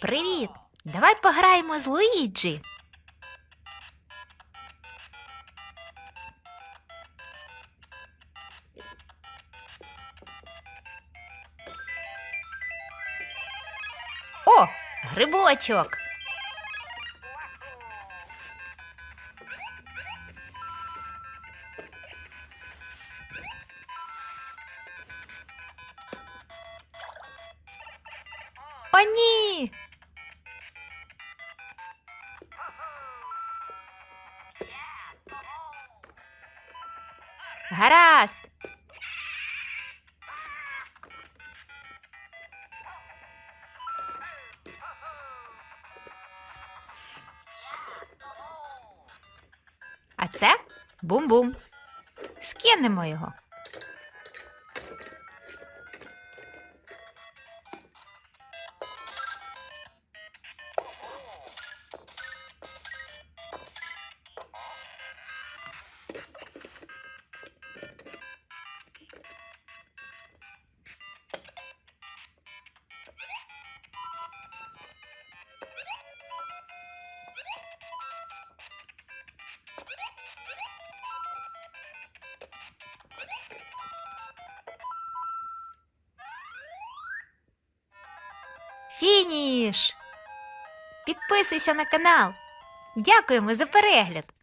Привіт! Давай пограємо з Луїджі. О, грибочок. О, ні. Гаразд. А це бум-бум. Скинемо його. Фініш! Підписуйся на канал. Дякуємо за перегляд!